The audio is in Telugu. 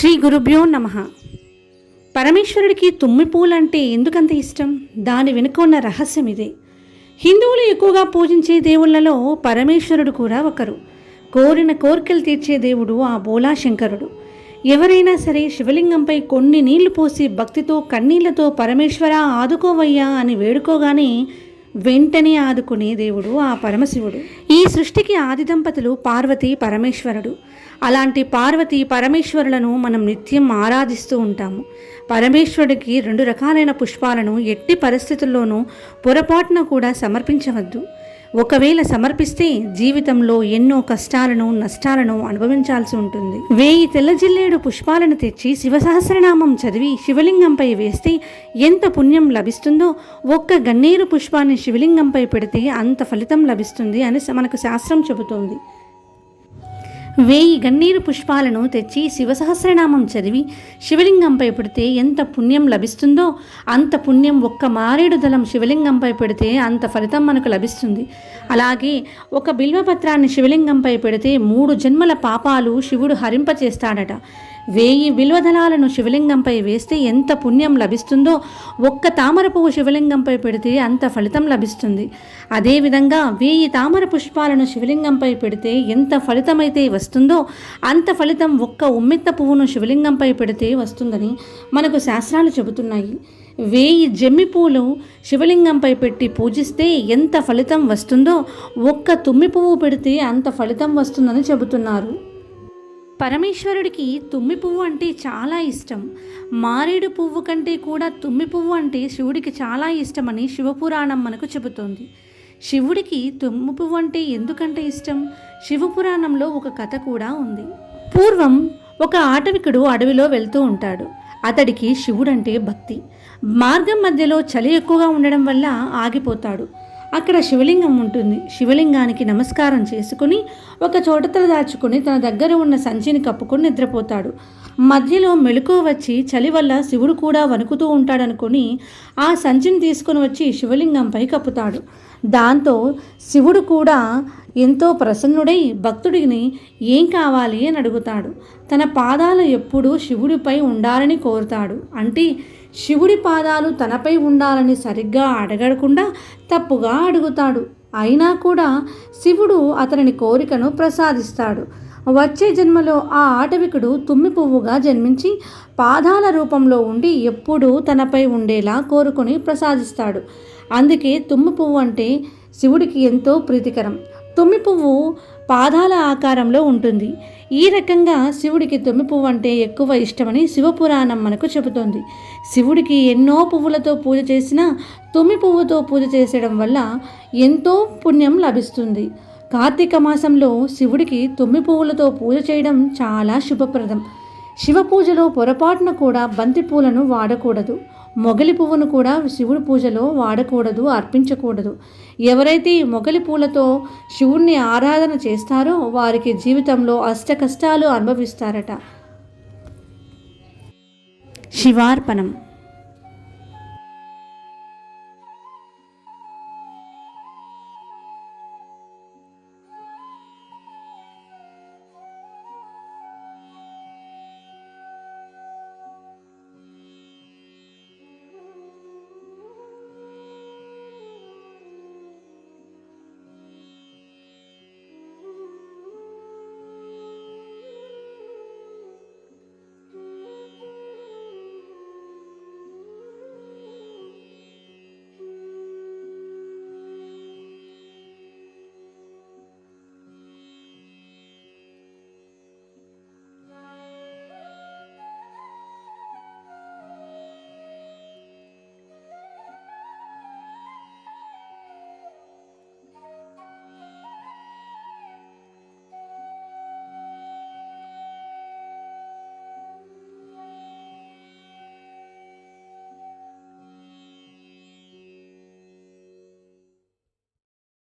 శ్రీ గురుభ్యో నమ. పరమేశ్వరుడికి తుమ్మి పూలంటే ఎందుకంత ఇష్టం? దాని వెనుక ఉన్న రహస్యం ఇదే. హిందువులు ఎక్కువగా పూజించే దేవుళ్ళలో పరమేశ్వరుడు కూడా ఒకరు. కోరిన కోరికలు తీర్చే దేవుడు ఆ బోలాశంకరుడు. ఎవరైనా సరే శివలింగంపై కొన్ని నీళ్ళు పోసి భక్తితో కన్నీళ్ళతో పరమేశ్వర ఆదుకోవయ్యా అని వేడుకోగానే వెంటనే ఆదుకునే దేవుడు ఆ పరమశివుడు. ఈ సృష్టికి ఆది దంపతులు పార్వతి పరమేశ్వరుడు. అలాంటి పార్వతి పరమేశ్వరులను మనం నిత్యం ఆరాధిస్తూ ఉంటాము. పరమేశ్వరుడికి రెండు రకాలైన పుష్పాలను ఎట్టి పరిస్థితుల్లోనూ పొరపాటున కూడా సమర్పించవద్దు. ఒకవేళ సమర్పిస్తే జీవితంలో ఎన్నో కష్టాలను నష్టాలను అనుభవించాల్సి ఉంటుంది. వేయి తెల్లజిల్లేడు పుష్పాలను తెచ్చి శివసహస్రనామం చదివి శివలింగంపై వేస్తే ఎంత పుణ్యం లభిస్తుందో ఒక్క గన్నేరు పుష్పాన్ని శివలింగంపై పెడితే అంత ఫలితం లభిస్తుంది అని మనకు శాస్త్రం చెబుతోంది. వేయి గన్నీరు పుష్పాలను తెచ్చి శివసహస్రనామం చదివి శివలింగంపై పెడితే ఎంత పుణ్యం లభిస్తుందో అంత పుణ్యం ఒక్క మారేడు దళం శివలింగంపై పెడితే అంత ఫలితం మనకు లభిస్తుంది. అలాగే ఒక బిల్వపత్రాన్ని శివలింగంపై పెడితే మూడు జన్మల పాపాలు శివుడు హరింపచేస్తాడట. వేయి విలువధనాలను శివలింగంపై వేస్తే ఎంత పుణ్యం లభిస్తుందో ఒక్క తామర పువ్వు శివలింగంపై పెడితే అంత ఫలితం లభిస్తుంది. అదేవిధంగా వేయి తామర పుష్పాలను శివలింగంపై పెడితే ఎంత ఫలితమైతే వస్తుందో అంత ఫలితం ఒక్క ఉమ్మెత్త పువ్వును శివలింగంపై పెడితే వస్తుందని మనకు శాస్త్రాలు చెబుతున్నాయి. వేయి జమ్మి పూలు శివలింగంపై పెట్టి పూజిస్తే ఎంత ఫలితం వస్తుందో ఒక్క తుమ్మి పువ్వు పెడితే అంత ఫలితం వస్తుందని చెబుతున్నారు. పరమేశ్వరుడికి తుమ్మి పువ్వు అంటే చాలా ఇష్టం. మారేడు పువ్వు కంటే కూడా తుమ్మి పువ్వు అంటే శివుడికి చాలా ఇష్టమని శివపురాణం మనకు చెబుతోంది. శివుడికి తుమ్మి పువ్వు అంటే ఎందుకంటే ఇష్టం? శివపురాణంలో ఒక కథ కూడా ఉంది. పూర్వం ఒక ఆటవికుడు అడవిలో వెళ్తూ ఉంటాడు. అతడికి శివుడంటే భక్తి. మార్గం మధ్యలో చలి ఎక్కువగా ఉండడం వల్ల ఆగిపోతాడు. అక్కడ శివలింగం ఉంటుంది. శివలింగానికి నమస్కారం చేసుకుని ఒక చోట తల దాచుకుని తన దగ్గర ఉన్న సంచిని కప్పుకొని నిద్రపోతాడు. మధ్యలో మెలకు వచ్చి చలి వల్ల శివుడు కూడా వణుకుతూ ఉంటాడనుకొని ఆ సంచిని తీసుకొని వచ్చి శివలింగంపై కప్పుతాడు. దాంతో శివుడు కూడా ఎంతో ప్రసన్నుడై భక్తుడిని ఏం కావాలి అని అడుగుతాడు. తన పాదాలు ఎప్పుడూ శివుడిపై ఉండాలని కోరుతాడు. అంటే శివుడి పాదాలు తనపై ఉండాలని సరిగ్గా అడగకుండా తప్పుగా అడుగుతాడు. అయినా కూడా శివుడు అతని కోరికను ప్రసాదిస్తాడు. వచ్చే జన్మలో ఆ ఆటవికుడు తుమ్మి పువ్వుగా జన్మించి పాదాల రూపంలో ఉండి ఎప్పుడూ తనపై ఉండేలా కోరుకొని ప్రసాదిస్తాడు. అందుకే తుమ్మి పువ్వు అంటే శివుడికి ఎంతో ప్రీతికరం. తుమ్మి పువ్వు పాదాల ఆకారంలో ఉంటుంది. ఈ రకంగా శివుడికి తుమ్మి పువ్వు అంటే ఎక్కువ ఇష్టమని శివపురాణం మనకు చెబుతోంది. శివుడికి ఎన్నో పువ్వులతో పూజ చేసినా తుమ్మి పువ్వుతో పూజ చేసడం వల్ల ఎంతో పుణ్యం లభిస్తుంది. కార్తీక మాసంలో శివుడికి తుమ్మి పువ్వులతో పూజ చేయడం చాలా శుభప్రదం. శివ పూజలో పొరపాటున కూడా బంతి పూలను వాడకూడదు. మొగలి పువ్వును కూడా శివుడి పూజలో వాడకూడదు అర్పించకూడదు. ఎవరైతే మొగలి పూలతో శివుణ్ణి ఆరాధన చేస్తారో వారికి జీవితంలో అష్ట కష్టాలు అనుభవిస్తారట. శివార్పణం